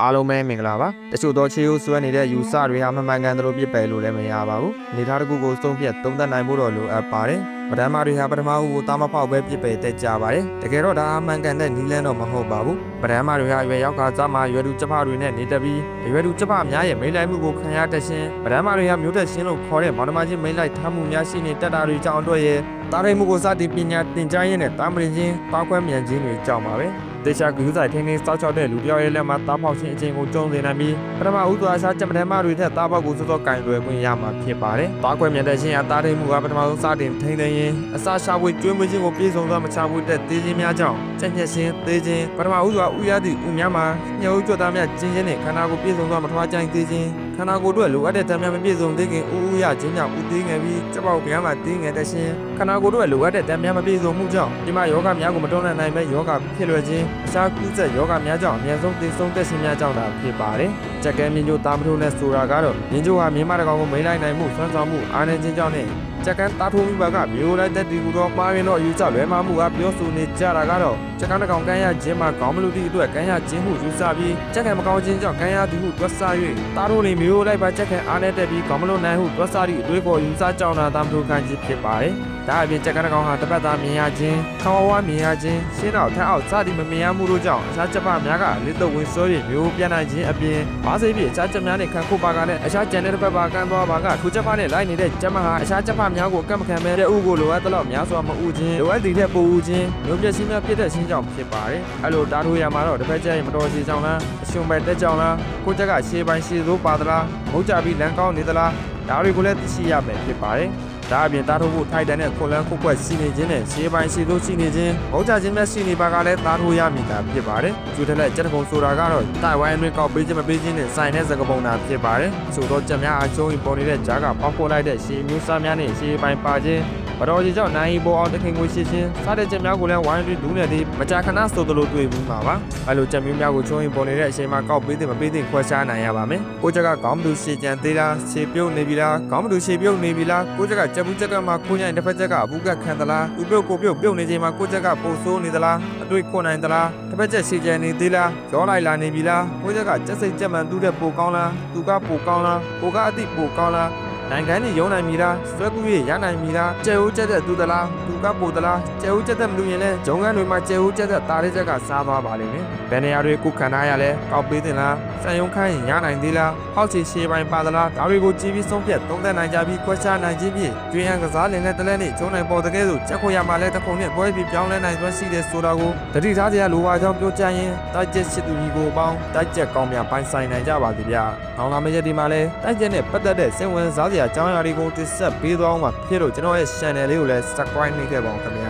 အားလုံးပဲမင်္ဂလာပါတချို့သောခြေရိုးဆွဲနေတဲ့ယူဆတွေဟာမမှန်ကန်သလိုပြစ်ပယ်လို့လည်းမရပါဘူးနေသားတစ်ခုကိုသုံးပြတ်သုံးသပ်နိုင်ဖို့တော့လိုအပ်ပါတယ်ပထမတွေဟာပထမဦးကိုတာမဖောက်ပဲပြစ်ပယ်တတ်ကြပါတယ်တကယ်တော့ဒါအမှန်ကန်တဲ့နီလန်းတော့မဟုတ်ပါဘူးပထမတွေဟာရွယ်ရောက်ခါစားမှာရွယ်သူကျဖတွေနဲ့နေတက်ပြီးရွယ်သူကျဖများရဲ့မိလိုက်မှုကိုခံရတတ်ခြင်းပထမတွေဟာမျိုးသက်ရှင်းလို့ခေါ်တဲ့မောင်နှမချင်းမိလိုက်ထားမှုများရှိနေတတ်တာတွေကြောင့်အတွက်ရဲ့တာရိမှုကိုစတင်ပညာသင်ကြားရင်းနဲ့တာမရင်ချင်းပောက်ကွဲမြန်ခြင်းတွေကြောင့်ပါပဲ တေချာကူးဆိုင်ထင်းထင်းစောက်ချောက်တဲ့လူတစ်ယောက်ရဲ့လက်မှာတားပေါက်ခြင်းအချင်းကိုကျုံနေနိုင်ပြီးပထမဦးစွာစားချက်ပထမတွေထက်တားပေါက်ကိုစောစောကင်တွယ်ခွင့်ရမှာဖြစ်ပါတယ်။တားခွဲမြတ်တဲ့ခြင်းအသားထိန်မှုကပထမဆုံးစတင်ထိန်းသိမ်းရင်အစာရှာဖွေကျွေးမွေးခြင်းကိုပြည့်စုံသောမချဘူးတဲ့သေးခြင်းများကြောင့်ချက်ညက်ခြင်းသေးခြင်းပထမဦးစွာဥရသည့်ဥများမှာညှို့ကြွတာများကျင်းခြင်းနဲ့ခန္ဓာကိုယ်ပြည့်စုံသောမထွားကြိုင်သေးခြင်းခန္ဓာကိုယ်တို့လိုအပ်တဲ့တံများမပြည့်စုံသေးခင်ဥဥရခြင်းကြောင့်ဥသေးငယ်ပြီးချက်ပေါက်ကြမ်းမှာသေးငယ်တဲ့ခြင်းခန္ဓာကိုယ်တို့လိုအပ်တဲ့တံများမပြည့်စုံမှုကြောင့်ဒီမှာယောဂများကိုမတွန်းလှန်နိုင်ပဲယောဂဖြစ်လွယ်ခြင်းအစာကူးဆက်ယောဂများကြောင့်အများဆုံးသေဆုံးသက်ရှင်များကြောင့်သာဖြစ်ပါတယ်။ကြက်ကဲမြင့်ကျိုးတာမထိုးနဲ့ဆိုတာကတော့မြင့်ကျိုးဟာမြင်းမတကောင်ကိုမိန်လိုက်နိုင်မှုဆွမ်းဆောင်မှုအားနည်းခြင်းကြောင့်နဲ့ကြက်ကန်းတာထိုးမိဘကမျိုးလိုက်တဲ့ဒီကူတော့မှားရင်တော့ယူဆလွဲမှားမှုကပြောဆိုနေကြတာကတော့ကြက်ကန်းတကောင်ကန်းရခြင်းမှာခေါင်းမလူသည့်အတွက်ကန်းရခြင်းမှုယူဆပြီးကြက်ကန်းမကောင်းခြင်းကြောင့်ကန်းရသည်ဟုတွက်ဆ၍တာထိုးနေမျိုးလိုက်ပါကြက်ကန်းအားနည်းတဲ့ပြီးခေါင်းမလူနိုင်ဟုတွက်ဆသည့်အတွေးခေါ်ယူဆကြောင့်သာတာမထိုးခံခြင်းဖြစ်ပါတယ်။ ဒါအပြင်ကြက်ကန်းတကောင်ဟာတပတ်သားမြင်ရခြင်းခေါင်းဝါးမြင်ရခြင်းရှင်းတော့ထက်အောက်စသည်မမြင်ရမှုတို့ကြောင့်အခြားချက်ပများကလက်တော့ဝင်စိုး၍မျိုးပြန်နိုင်ခြင်းအပြင်ဘာစိပြအခြားချက်များနဲ့ခံခုပါကနဲ့အခြားကျန်တဲ့တစ်ပတ်ပါကန်သွားပါကထူချက်ပနဲ့လိုက်နေတဲ့ချက်မဟာအခြားချက်ပများကိုကန့်မခံမဲ့တဲ့ဥကိုလိုအပ်သလောက်များစွာမဥခြင်းလိုအပ်သည့်ထက်ပိုဥခြင်းမျိုးပျက်စီးများဖြစ်တဲ့ရှင်းကြောင့်ဖြစ်ပါတယ်အဲ့လိုတားထိုးရမှာတော့တစ်ဖက်ချက်ရင်မတော်စီကြောင်လားအရှင်ပဲတက်ကြောင်လားကိုချက်ကရှေးပိုင်းရှေးသိုးပါသလားမဟုတ်ကြပြီးလမ်းကောင်းနေသလားဒါတွေကိုလည်းသိရှိရမယ်ဖြစ်ပါတယ် ဒါအပြင်တားထိုးဖို့ထိုက်တန်တဲ့ခွန်လန်းခုတ်ကွက်စီနေခြင်းနဲ့ရှေးပိုင်းရှေးသိုးစီနေခြင်းမဟုတ်ကြခြင်းများစီနေပါကလည်းတားထိုးရမည်တာဖြစ်ပါတယ်ကျူထက်လက်ကြက်တကုံဆိုတာကတော့တိုင်ဝမ်တွင်ကောက်ပေးခြင်းမပေးခြင်းနဲ့ဆိုင်တဲ့စကားပုံတာဖြစ်ပါတယ်ဆိုတော့ကြက်များအချိုးပေါ်နေတဲ့ဂျားကပေါက်ဖော်လိုက်တဲ့ရှေးမျိုးစားများနဲ့ရှေးပိုင်းပါခြင်းဘတော်ကြီးကြောင့်နိုင်ပေါ်အောင်တခင်ကိုရှင်းရှင်းစားတဲ့ချက်များကိုလည်းဝိုင်းပြီးဒူးနေသည်မကြာခဏဆိုသလိုတွေ့ဘူးမှာပါအဲလိုချက်မျိုးများကိုချုံးရင်ပေါ်နေတဲ့အချိန်မှာကောက်ပေးတဲ့မပေးတဲ့ခွဲခြားနိုင်ရပါမယ်ကိုချက်ကခေါင်းမတူရှည်ကြံသေးလားရှည်ပြုတ်နေပြီလားခေါင်းမတူရှည်ပြုတ်နေပြီလားကိုချက်ကချက်ဘူးချက်ကမှကိုညိုင်တစ်ဖက်ချက်ကအဘူးကခံသလားသူပြုတ်ကိုပြုတ်ပြုတ်နေချိန်မှာကိုချက်ကပိုဆိုးနေသလားအတွေ့ခွန်နိုင်သလားတစ်ဖက်ချက်ရှည်ကြံနေသေးလားရောလိုက်လာနေပြီလားကိုချက်ကချက်စိတ်ချက်မှန်သူ့တဲ့ပိုကောင်းလားသူကပိုကောင်းလားကိုကအတိပိုကောင်းလား နိုင်ငံကြီးရုံးနိုင်မီလားဆွဲကူရရနိုင်မီလားကျဲဦးကျက်တဲ့သူသလားသူကပိုသလားကျဲဦးကျက်တဲ့မလူရင်လဲဂျုံကန်းတွေမှာကျဲဦးကျက်တဲ့တားလေးချက်ကစားသွားပါလိမ့်မယ်ဘယ်နေရာတွေကိုခံထားရလဲကောက်ပေးတင်လားစံယုံခိုင်းရင်ရနိုင်သေးလားဟောက်ချီရှေးပိုင်းပါသလားဒါတွေကိုကြည့်ပြီးဆုံးဖြတ်သုံးသပ်နိုင်ကြပြီးခွဲခြားနိုင်ခြင်းဖြင့်ကျွေးရန်ကစားလင်နဲ့တလဲနဲ့ကျုံနိုင်ပေါ်တဲ့ကဲဆိုချက်ခွေရမှာလဲတခုံနဲ့ပွဲပြီးပြောင်းလဲနိုင်သွမ်းရှိတဲ့ဆိုတာကိုတတိထားစရာလိုပါကြောင်းပြောကြရင်တိုက်ချက်ရှိသူကြီးကိုပေါင်းတိုက်ချက်ကောင်းများပိုင်းဆိုင်နိုင်ကြပါသည်ဗျာ။နောက်လာမယ့်ရက်ဒီမှာလဲတိုက်ချက်နဲ့ပတ်သက်တဲ့စင်ဝင်စားစရာအကြောင်းအရာတွေကိုတင်ဆက်ပေးသွားအောင်ပါဖြစ်လို့ကျွန်တော်ရဲ့ channel လေးကိုလည်း subscribe နှိပ်ခဲ့ပါအောင်ခင်ဗျာ